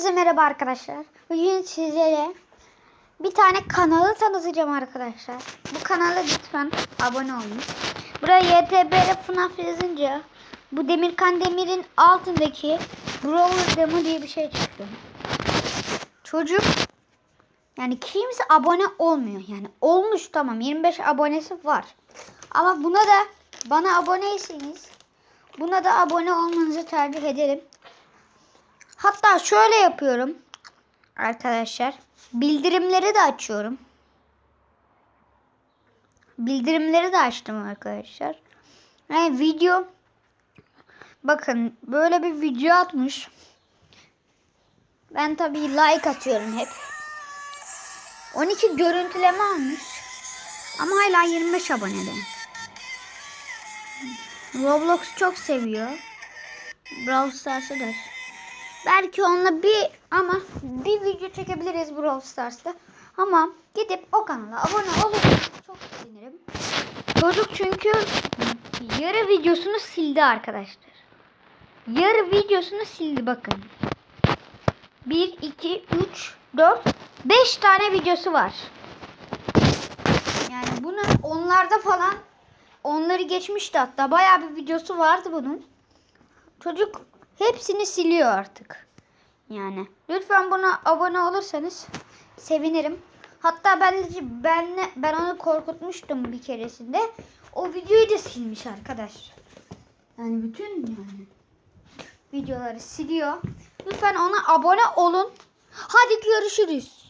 Hepinize merhaba arkadaşlar. Bugün sizlere bir tane kanalı tanıtacağım arkadaşlar. Bu kanala lütfen abone olun. Buraya YTB FNAF yazınca bu Demirkan Demir'in altındaki Brawl Demo diye bir şey çıktı. Çocuk yani kimse abone olmuyor. Yani olmuş tamam 25 abonesi var. Ama buna da bana aboneyseniz buna da abone olmanızı tercih ederim. Hatta şöyle yapıyorum. Arkadaşlar. Bildirimleri de açıyorum. Bildirimleri de açtım arkadaşlar. Yani video bakın böyle bir video atmış. Ben tabii like atıyorum hep. 12 görüntüleme almış. Ama hala 25 abonede. Roblox çok seviyor. Brawl Stars'ı da. Belki onunla bir ama bir video çekebiliriz Brawl Stars'ta. Ama gidip o kanala abone olursanız çok sevinirim. Çocuk çünkü yarı videosunu sildi arkadaşlar. Yarı videosunu sildi bakın. 1, 2, 3, 4, 5 tane videosu var. Yani bunu onlarda falan onları geçmişti hatta. Bayağı bir videosu vardı bunun. Çocuk hepsini siliyor artık. Yani lütfen buna abone olursanız sevinirim. Hatta ben ben ben onu korkutmuştum bir keresinde. O videoyu da silmiş arkadaş. Yani bütün yani videoları siliyor. Lütfen ona abone olun. Hadi görüşürüz.